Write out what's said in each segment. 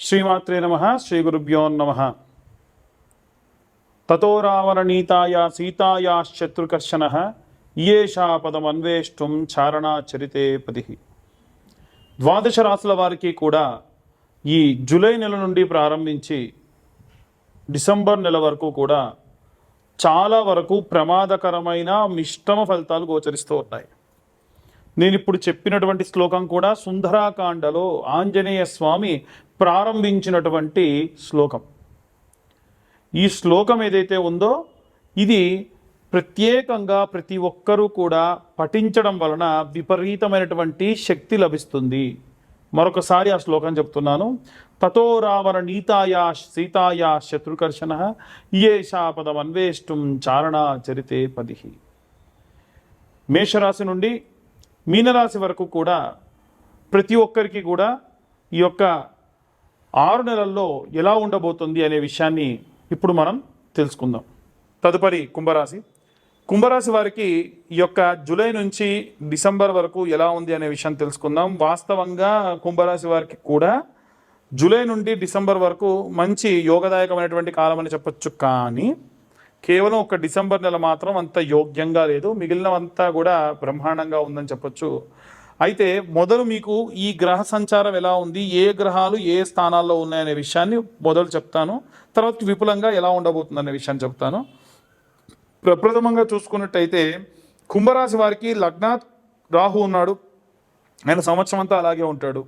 శ్రీమాత్రే నమ శ్రీ గురుభ్యో నమ. తతో రావణనీతాయా సీతాయా శత్రుకర్షణ ఇయేషా పదమన్వేష్టం చారణాచరితే పది ద్వాదశ రాసుల వారికి కూడా ఈ జూలై నెల నుండి ప్రారంభించి డిసెంబర్ నెల వరకు కూడా చాలా వరకు ప్రమాదకరమైన మిష్టమ ఫలితాలు గోచరిస్తూ ఉన్నాయి. నేను ఇప్పుడు చెప్పినటువంటి శ్లోకం కూడా సుందరాకాండలో ఆంజనేయ స్వామి ప్రారంభించినటువంటి శ్లోకం. ఈ శ్లోకం ఏదైతే ఉందో ఇది ప్రత్యేకంగా ప్రతి ఒక్కరూ కూడా పఠించడం వలన విపరీతమైనటువంటి శక్తి లభిస్తుంది. మరొకసారి ఆ శ్లోకం చెప్తున్నాను. తతో రావణ నీతాయా సీతాయా శత్రుకర్షణ ఇయేషా పదం అన్వేష్టం చారణా చరితే పదిహి. మేషరాశి నుండి మీనరాశి వరకు కూడా ప్రతి ఒక్కరికి కూడా ఈ యొక్క ఆరు నెలల్లో ఎలా ఉండబోతుంది అనే విషయాన్ని ఇప్పుడు మనం తెలుసుకుందాం. తదుపరి కుంభరాశి. కుంభరాశి వారికి ఈ యొక్క జూలై నుంచి డిసెంబర్ వరకు ఎలా ఉంది అనే విషయం తెలుసుకుందాం. వాస్తవంగా కుంభరాశి వారికి కూడా జూలై నుండి డిసెంబర్ వరకు మంచి యోగదాయకమైనటువంటి కాలం అని చెప్పొచ్చు కానీ కేవలం ఒక డిసెంబర్ నెల మాత్రం అంత యోగ్యంగా లేదు. మిగిలినవంతా కూడా బ్రహ్మాండంగా ఉందని చెప్పొచ్చు. అయితే మొదలు మీకు ఈ గ్రహ సంచారం ఎలా ఉంది? ఏ గ్రహాలు ఏ స్థానాల్లో ఉన్నాయనే విషయాన్ని మొదలు చెప్తాను. తర్వాత విపులంగా ఎలా ఉండబోతుంది అనే విషయాన్ని చెప్తాను. ప్రప్రథమంగా చూసుకున్నట్టయితే కుంభరాశి వారికి లగ్నాత్ రాహు ఉన్నాడు. ఆయన సంవత్సరం అంతా అలాగే ఉంటాడు.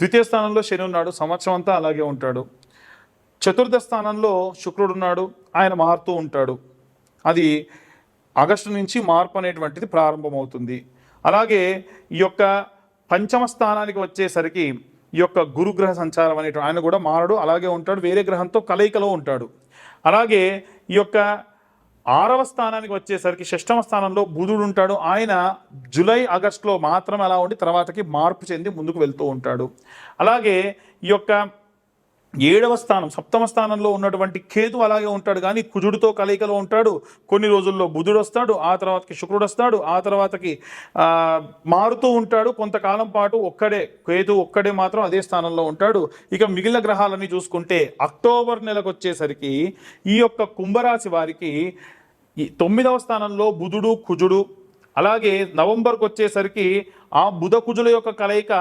ద్వితీయ స్థానంలో శని ఉన్నాడు. సంవత్సరం అంతా అలాగే ఉంటాడు. చతుర్థ స్థానంలో శుక్రుడు ఉన్నాడు ఆయన మారుతూ ఉంటాడు. అది ఆగస్టు నుంచి మార్పు అనేటువంటిది ప్రారంభమవుతుంది. అలాగే ఈ యొక్క పంచమ స్థానానికి వచ్చేసరికి ఈ యొక్క గురుగ్రహ సంచారం అనేటువంటి ఆయన కూడా మారడు. అలాగే ఉంటాడు. వేరే గ్రహంతో కలయికలో ఉంటాడు. అలాగే ఈ యొక్క ఆరవ స్థానానికి వచ్చేసరికి షష్టమ స్థానంలో బుధుడు ఉంటాడు. ఆయన జూలై ఆగస్టులో మాత్రం అలా ఉండి తర్వాతకి మార్పు చెంది ముందుకు వెళ్తూ ఉంటాడు. అలాగే ఈ యొక్క ఏడవ స్థానం సప్తమ స్థానంలో ఉన్నటువంటి కేతు అలాగే ఉంటాడు. కానీ కుజుడితో కలయికలో ఉంటాడు. కొన్ని రోజుల్లో బుధుడు వస్తాడు ఆ తర్వాతకి శుక్రుడు వస్తాడు ఆ తర్వాతకి మారుతూ ఉంటాడు. కొంతకాలం పాటు ఒక్కడే కేతు ఒక్కడే మాత్రం అదే స్థానంలో ఉంటాడు. ఇక మిగిలిన గ్రహాలన్నీ చూసుకుంటే అక్టోబర్ నెలకు వచ్చేసరికి ఈ యొక్క కుంభరాశి వారికి తొమ్మిదవ స్థానంలో బుధుడు కుజుడు అలాగే నవంబర్కి వచ్చేసరికి ఆ బుధ కుజుల యొక్క కలయిక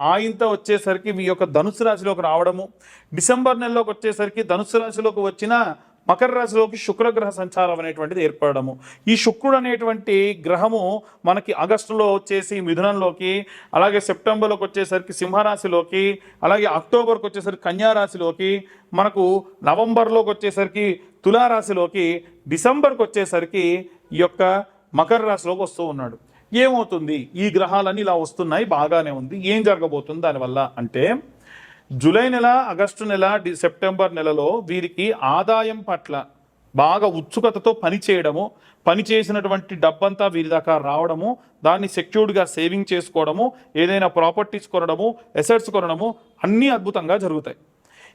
ఆయింత వచ్చేసరికి మీ యొక్క ధనుసు రాశిలోకి రావడము డిసెంబర్ నెలలోకి వచ్చేసరికి ధనుసు రాశిలోకి వచ్చిన మకర రాశిలోకి శుక్రగ్రహ సంచారం అనేటువంటిది ఏర్పడము. ఈ శుక్రుడు అనేటువంటి గ్రహము మనకి ఆగస్టులో వచ్చేసి మిథునంలోకి అలాగే సెప్టెంబర్లోకి వచ్చేసరికి సింహరాశిలోకి అలాగే అక్టోబర్కి వచ్చేసరికి కన్యారాశిలోకి మనకు నవంబర్లోకి వచ్చేసరికి తులారాశిలోకి డిసెంబర్కి వచ్చేసరికి ఈ యొక్క మకర రాశిలోకి వస్తూ ఉన్నాడు. ఏమవుతుంది? ఈ గ్రహాలన్నీ ఇలా వస్తున్నాయి బాగానే ఉంది. ఏం జరగబోతుంది? దానివల్ల అంటే జూలై నెల ఆగస్టు నెల డి- సెప్టెంబర్ నెలలో వీరికి ఆదాయం పట్ల బాగా ఉత్సుకతతో పని చేయడము పని చేసినటువంటి డబ్బంతా వీరి దాకా రావడము దాన్ని సెక్యూర్డ్గా సేవింగ్ చేసుకోవడము ఏదైనా ప్రాపర్టీస్ కొనడము ఎసెట్స్ కొనడము అన్నీ అద్భుతంగా జరుగుతాయి.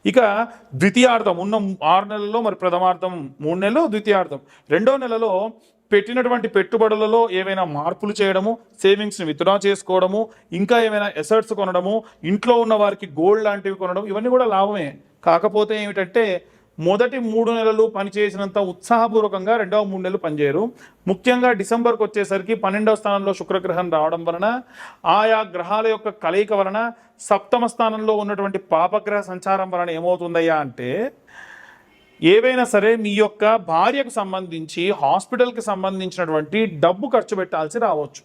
ఇక ద్వితీయార్థం ఉన్న ఆరు నెలల్లో మరి ప్రథమార్థం మూడు నెలలు ద్వితీయార్థం రెండో నెలలో పెట్టినటువంటి పెట్టుబడులలో ఏవైనా మార్పులు చేయడము సేవింగ్స్ని విత్డ్రా చేసుకోవడము ఇంకా ఏమైనా ఎసర్ట్స్ కొనడము ఇంట్లో ఉన్న వారికి గోల్డ్ లాంటివి కొనడం ఇవన్నీ కూడా లాభమే. కాకపోతే ఏమిటంటే మొదటి మూడు నెలలు పనిచేసినంత ఉత్సాహపూర్వకంగా రెండవ మూడు నెలలు పనిచేయరు. ముఖ్యంగా డిసెంబర్కి వచ్చేసరికి పన్నెండవ స్థానంలో శుక్రగ్రహం రావడం వలన ఆయా గ్రహాల యొక్క కలయిక వలన సప్తమ స్థానంలో ఉన్నటువంటి పాపగ్రహ సంచారం వలన ఏమవుతుందయ్యా అంటే ఏవైనా సరే మీ యొక్క భార్యకు సంబంధించి హాస్పిటల్కి సంబంధించినటువంటి డబ్బు ఖర్చు పెట్టాల్సి రావచ్చు.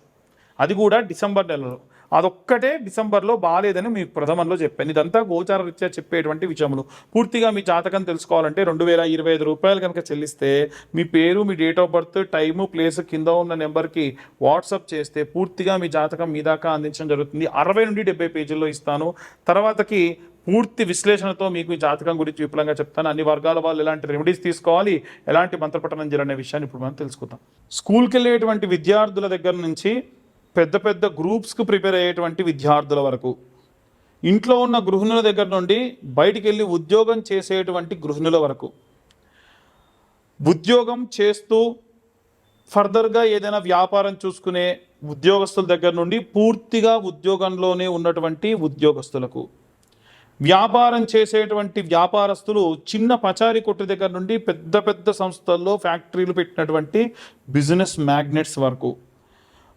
అది కూడా డిసెంబర్ నెలలో. అదొక్కటే డిసెంబర్లో బాగాలేదని మీకు ప్రథమంలో చెప్పాను. ఇదంతా గోచార రీత్యా చెప్పేటువంటి విషయములు. పూర్తిగా మీ జాతకం తెలుసుకోవాలంటే రెండు వేల ఇరవై ఐదు రూపాయలు కనుక చెల్లిస్తే మీ పేరు మీ date of birth time place కింద ఉన్న నెంబర్కి వాట్సాప్ చేస్తే పూర్తిగా మీ జాతకం మీ దాకా అందించడం జరుగుతుంది. అరవై నుండి డెబ్బై పేజీల్లో ఇస్తాను. తర్వాతకి పూర్తి విశ్లేషణతో మీకు ఈ జాతకం గురించి విపులంగా చెప్తాను. అన్ని వర్గాల వాళ్ళు ఎలాంటి రెమెడీస్ తీసుకోవాలి ఎలాంటి మంత్రపఠనం చేయాలనే విషయాన్ని ఇప్పుడు మనం తెలుసుకుందాం. స్కూల్కి వెళ్ళేటువంటి విద్యార్థుల దగ్గర నుంచి పెద్ద పెద్ద గ్రూప్స్కి ప్రిపేర్ అయ్యేటువంటి విద్యార్థుల వరకు ఇంట్లో ఉన్న గృహిణుల దగ్గర నుండి బయటికి వెళ్ళి ఉద్యోగం చేసేటువంటి గృహిణుల వరకు ఉద్యోగం చేస్తూ ఫర్దర్గా ఏదైనా వ్యాపారం చూసుకునే ఉద్యోగస్తుల దగ్గర నుండి పూర్తిగా ఉద్యోగంలోనే ఉన్నటువంటి ఉద్యోగస్తులకు వ్యాపారం చేసేటువంటి వ్యాపారస్తులు చిన్న పచారి కొట్టు దగ్గర నుండి పెద్ద పెద్ద సంస్థల్లో ఫ్యాక్టరీలు పెట్టినటువంటి బిజినెస్ మ్యాగ్నెట్స్ వరకు.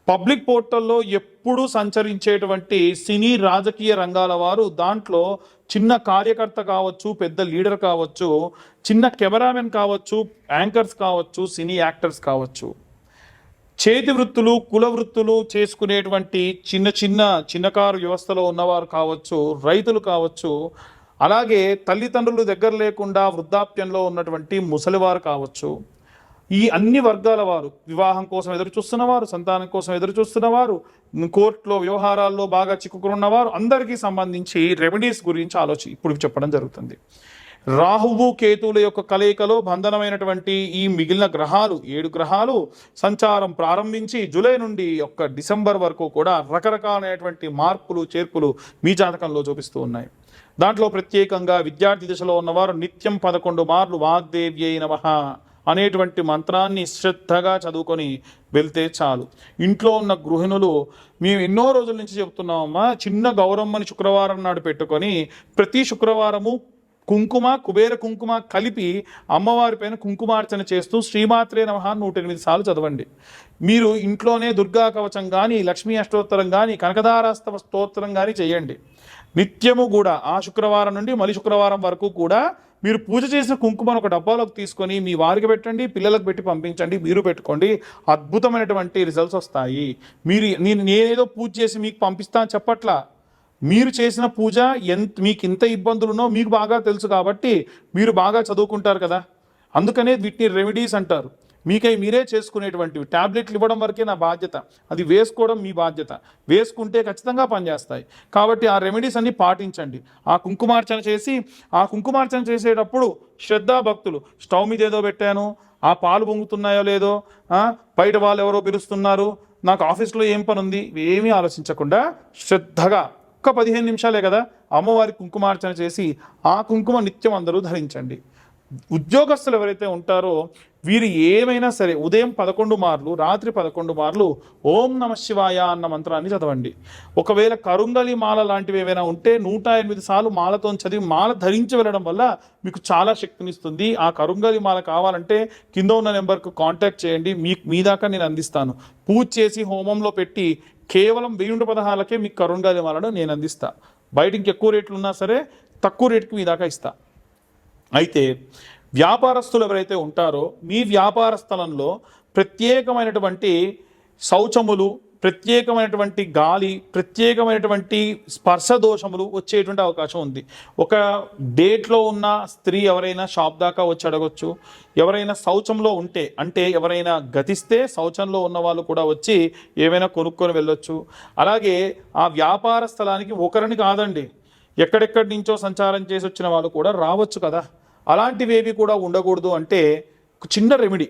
పబ్లిక్ పోర్టల్లో ఎప్పుడూ సంచరించేటువంటి సినీ రాజకీయ రంగాల వారు దాంట్లో చిన్న కార్యకర్త కావచ్చు పెద్ద లీడర్ కావచ్చు చిన్న కెమెరామెన్ కావచ్చు యాంకర్స్ కావచ్చు సినీ యాక్టర్స్ కావచ్చు. చేతి వృత్తులు కుల వృత్తులు చేసుకునేటువంటి చిన్న చిన్న చిన్నకారు వ్యవస్థలో ఉన్నవారు కావచ్చు రైతులు కావచ్చు అలాగే తల్లిదండ్రులు దగ్గర లేకుండా వృద్ధాప్యంలో ఉన్నటువంటి ముసలివారు కావచ్చు ఈ అన్ని వర్గాల వారు వివాహం కోసం ఎదురు చూస్తున్నవారు సంతానం కోసం ఎదురు చూస్తున్నవారు కోర్టులో వ్యవహారాల్లో బాగా చిక్కుకున్నవారు అందరికీ సంబంధించి రెమెడీస్ గురించి ఆలోచి ఇప్పుడు చెప్పడం జరుగుతుంది. రాహువు కేతువుల యొక్క కలయికలో బంధనమైనటువంటి ఈ మిగిలిన గ్రహాలు ఏడు గ్రహాలు సంచారం ప్రారంభించి జూలై నుండి ఒక్క డిసెంబర్ వరకు కూడా రకరకాలైనటువంటి మార్పులు చేర్పులు మీ జాతకంలో చూపిస్తూ ఉన్నాయి. దాంట్లో ప్రత్యేకంగా విద్యార్థి దిశలో ఉన్నవారు నిత్యం పదకొండు మార్లు వాగ్దేవ్యై నమః అనేటువంటి మంత్రాన్ని శ్రద్ధగా చదువుకొని వెళ్తే చాలు. ఇంట్లో ఉన్న గృహిణులు మేము ఎన్నో రోజుల నుంచి చెప్తున్నామమ్మా చిన్న గౌరమ్మని శుక్రవారం నాడు పెట్టుకొని ప్రతి శుక్రవారము కుంకుమ కుబేర కుంకుమ కలిపి అమ్మవారి పైన కుంకుమార్చన చేస్తూ శ్రీమాత్రే నమః నూట ఎనిమిది సార్లు చదవండి. మీరు ఇంట్లోనే దుర్గా కవచం కానీ లక్ష్మీ అష్టోత్తరం కానీ కనకదారాస్తవ స్తోత్రం కానీ చేయండి. నిత్యము కూడా ఆ శుక్రవారం నుండి మళ్ళీ శుక్రవారం వరకు కూడా మీరు పూజ చేసిన కుంకుమను ఒక డబ్బాలోకి తీసుకొని మీ వారికి పెట్టండి పిల్లలకు పెట్టి పంపించండి మీరు పెట్టుకోండి. అద్భుతమైనటువంటి రిజల్ట్స్ వస్తాయి. మీరు నేను నేనేదో పూజ చేసి మీకు పంపిస్తాను చెప్పట్లా? మీరు చేసిన పూజ ఎంత మీకు ఇంత ఇబ్బందులున్నో మీకు బాగా తెలుసు కాబట్టి మీరు బాగా చదువుకుంటారు కదా. అందుకనే వీటిని రెమెడీస్ అంటారు. మీకై మీరే చేసుకునేటువంటివి. టాబ్లెట్లు ఇవ్వడం వరకే నా బాధ్యత. అది వేసుకోవడం మీ బాధ్యత. వేసుకుంటే ఖచ్చితంగా పనిచేస్తాయి. కాబట్టి ఆ రెమెడీస్ అన్ని పాటించండి. ఆ కుంకుమార్చన చేసి ఆ కుంకుమార్చన చేసేటప్పుడు శ్రద్ధా భక్తులు. స్టవ్ మీద ఏదో పెట్టాను. ఆ పాలు పొంగుతున్నాయో లేదో బయట వాళ్ళు ఎవరో పిలుస్తున్నారు. నాకు ఆఫీస్లో ఏం పని ఉంది ఏమీ ఆలోచించకుండా శ్రద్ధగా ఒక్క పదిహేను నిమిషాలే కదా అమ్మవారి కుంకుమార్చన చేసి ఆ కుంకుమ నిత్యం అందరూ ధరించండి. ఉద్యోగస్తులు ఎవరైతే ఉంటారో వీరు ఏమైనా సరే ఉదయం పదకొండు మార్లు రాత్రి పదకొండు మార్లు ఓం నమ శివాయ అన్న మంత్రాన్ని చదవండి. ఒకవేళ కరుంగలి మాల లాంటివి ఏమైనా ఉంటే నూట ఎనిమిది సార్లు మాలతో చదివి మాల ధరించి వెళ్ళడం వల్ల మీకు చాలా శక్తినిస్తుంది. ఆ కరుంగలి మాల కావాలంటే కింద ఉన్న నెంబర్కు కాంటాక్ట్ చేయండి. మీ మీ దాకా నేను అందిస్తాను. పూజ చేసి హోమంలో పెట్టి కేవలం వెయ్యి పదహారులకే మీకు గాలి మాలను నేను అందిస్తా. బయట ఇంకెక్కువ రేట్లు ఉన్నా సరే తక్కువ రేటుకి మీ దాకా ఇస్తా. అయితే వ్యాపారస్తులు ఎవరైతే ఉంటారో మీ వ్యాపార స్థలంలో ప్రత్యేకమైనటువంటి శౌచములు ప్రత్యేకమైనటువంటి గాలి ప్రత్యేకమైనటువంటి స్పర్శ దోషములు వచ్చేటువంటి అవకాశం ఉంది. ఒక డేట్లో ఉన్న స్త్రీ ఎవరైనా షాప్ దాకా వచ్చి అడగొచ్చు. ఎవరైనా శౌచంలో ఉంటే అంటే ఎవరైనా గతిస్తే శౌచంలో ఉన్న వాళ్ళు కూడా వచ్చి ఏమైనా కొనుక్కొని వెళ్ళొచ్చు. అలాగే ఆ వ్యాపార స్థలానికి ఒకరిని కాదండి. ఎక్కడెక్కడి నుంచో సంచారం చేసి వచ్చిన వాళ్ళు కూడా రావచ్చు కదా. అలాంటివేవి కూడా ఉండకూడదు అంటే చిన్న రెమెడీ.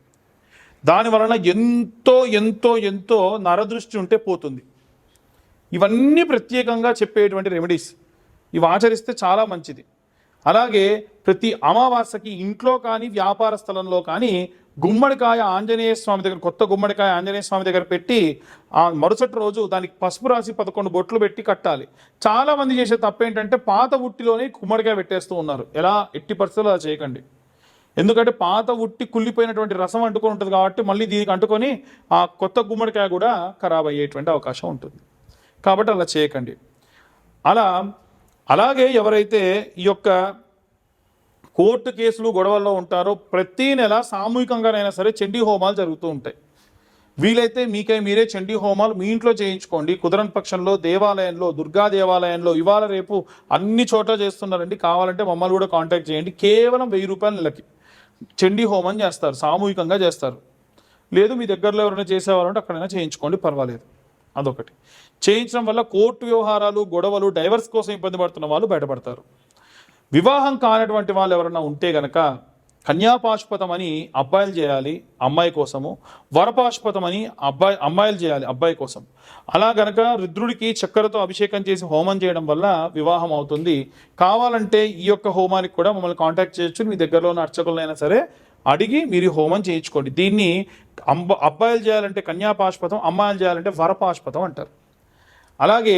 దాని వలన ఎంతో ఎంతో ఎంతో నరదృష్టి ఉంటే పోతుంది. ఇవన్నీ ప్రత్యేకంగా చెప్పేటువంటి రెమెడీస్ ఇవి ఆచరిస్తే చాలా మంచిది. అలాగే ప్రతి అమావాస్యకి ఇంట్లో కానీ వ్యాపార స్థలంలో కానీ గుమ్మడికాయ ఆంజనేయ స్వామి దగ్గర కొత్త గుమ్మడికాయ ఆంజనేయ స్వామి దగ్గర పెట్టి ఆ మరుసటి రోజు దానికి పసుపు రాసి పదకొండు బొట్లు పెట్టి కట్టాలి. చాలామంది చేసే తప్పేంటంటే పాత ఉట్టిలోనే గుమ్మడికాయ పెట్టేస్తూ ఉన్నారు. ఎలా? ఎట్టి పరిస్థితులు అలా చేయకండి. ఎందుకంటే పాత ఉట్టి కుళ్ళిపోయినటువంటి రసం అంటుకొని ఉంటుంది కాబట్టి మళ్ళీ దీనికి అంటుకొని ఆ కొత్త గుమ్మడికాయ కూడా ఖరాబ్ అయ్యేటువంటి అవకాశం ఉంటుంది. కాబట్టి అలా చేయకండి. అలా అలాగే ఎవరైతే ఈ యొక్క కోర్టు కేసులు గొడవల్లో ఉంటారో ప్రతి నెల సామూహికంగానైనా సరే చండీ హోమాలు జరుగుతూ ఉంటాయి. వీలైతే మీకై మీరే చండీ హోమాలు మీ ఇంట్లో చేయించుకోండి. కుదరని పక్షంలో దేవాలయంలో దుర్గా దేవాలయంలో ఇవాళ రేపు అన్ని చోట్ల చేస్తున్నారండి. కావాలంటే మమ్మల్ని కూడా కాంటాక్ట్ చేయండి. కేవలం వెయ్యి రూపాయల నెలకి. చండీ హోమం చేస్తారు సామూహికంగా చేస్తారు. లేదు మీ దగ్గరలో ఎవరైనా చేసేవారంటే అక్కడైనా చేయించుకోండి పర్వాలేదు. అదొకటి. చేయించడం వల్ల కోర్టు వ్యవహారాలు గొడవలు డైవర్స్ కోసం ఇబ్బంది పడుతున్న వాళ్ళు బయటపడతారు. వివాహం కానటువంటి వాళ్ళు ఎవరైనా ఉంటే గనక కన్యాపాశుపతం అని అబ్బాయిలు చేయాలి అమ్మాయి కోసము వరపాశుపతం అని అబ్బాయి అమ్మాయిలు చేయాలి అబ్బాయి కోసం. అలా గనక రుద్రుడికి చక్కెరతో అభిషేకం చేసి హోమం చేయడం వల్ల వివాహం అవుతుంది. కావాలంటే ఈ యొక్క హోమానికి కూడా మమ్మల్ని కాంటాక్ట్ చేయొచ్చు. మీ దగ్గరలో ఉన్న అర్చకులైనా సరే అడిగి మీరు హోమం చేయించుకోండి. దీన్ని అంబ అబ్బాయిలు చేయాలంటే కన్యాపాశుపతం అమ్మాయిలు చేయాలంటే వరపాశుపతం అంటారు. అలాగే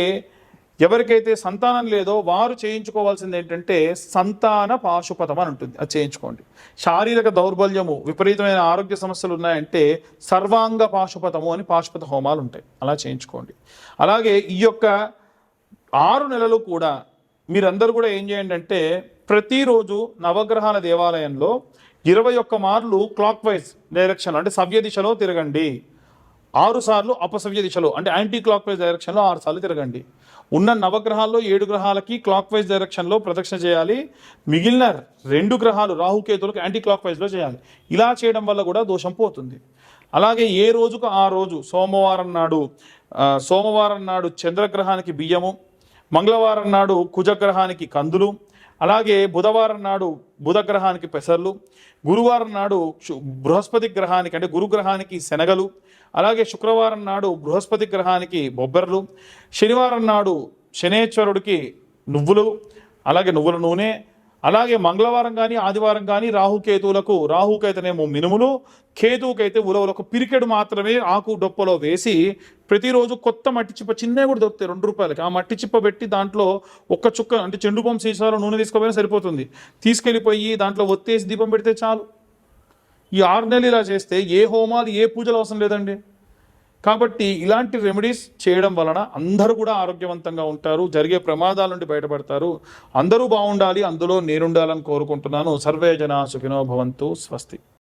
ఎవరికైతే సంతానం లేదో వారు చేయించుకోవాల్సింది ఏంటంటే సంతాన పాశుపతం అని ఉంటుంది. అది చేయించుకోండి. శారీరక దౌర్బల్యము విపరీతమైన ఆరోగ్య సమస్యలు ఉన్నాయంటే సర్వాంగ పాశుపతము అని పాశుపత హోమాలు ఉంటాయి. అలా చేయించుకోండి. అలాగే ఈ యొక్క ఆరు నెలలు కూడా మీరందరూ కూడా ఏం చేయండి అంటే ప్రతిరోజు నవగ్రహాల దేవాలయంలో ఇరవై ఒక్క మార్లు క్లాక్ వైజ్ డైరెక్షన్ అంటే సవ్య దిశలో తిరగండి. ఆరు సార్లు అపసవ్య దిశలో అంటే యాంటీ క్లాక్ వైజ్ డైరెక్షన్లో ఆరు సార్లు తిరగండి. ఉన్న నవగ్రహాల్లో ఏడు గ్రహాలకి క్లాక్ వైజ్ డైరెక్షన్లో ప్రదక్షిణ చేయాలి. మిగిలిన రెండు గ్రహాలు రాహుకేతులకు యాంటీ క్లాక్ వైజ్లో చేయాలి. ఇలా చేయడం వల్ల కూడా దోషం పోతుంది. అలాగే ఏ రోజుకు ఆ రోజు? సోమవారం నాడు సోమవారం నాడు చంద్రగ్రహానికి బియ్యము మంగళవారం నాడు కుజగ్రహానికి కందులు అలాగే బుధవారం నాడు బుధగ్రహానికి పెసర్లు గురువారం నాడు బృహస్పతి గ్రహానికి అంటే గురుగ్రహానికి శనగలు అలాగే శుక్రవారం నాడు బృహస్పతి గ్రహానికి బొబ్బర్లు శనివారం నాడు శనేశ్వరుడికి నువ్వులు అలాగే నువ్వుల నూనె అలాగే మంగళవారం కానీ ఆదివారం కానీ రాహుకేతువులకు రాహుకైతేనేమో మినుములు కేతువుకైతే ఉలవలకు పిరికెడు మాత్రమే ఆకు డొప్పలో వేసి ప్రతిరోజు కొత్త మట్టి చిప్ప చిన్నవి కూడా దొరుకుతాయి రెండు రూపాయలకి. ఆ మట్టి చిప్ప పెట్టి దాంట్లో ఒక్క చుక్క అంటే చెండుపం సీసాలో నూనె తీసుకోపోయినా సరిపోతుంది. తీసుకెళ్ళిపోయి దాంట్లో ఒత్తేసి దీపం పెడితే చాలు. ఈ ఆరు నెలలు ఇలా చేస్తే ఏ హోమాలు ఏ పూజలు అవసరం లేదండి. కాబట్టి ఇలాంటి రెమెడీస్ చేయడం వలన అందరూ కూడా ఆరోగ్యవంతంగా ఉంటారు జరిగే ప్రమాదాల నుండి బయటపడతారు. అందరూ బాగుండాలి అందులో నేనుండాలని కోరుకుంటున్నాను. సర్వే జన సుఖినో భవంతు స్వస్తి.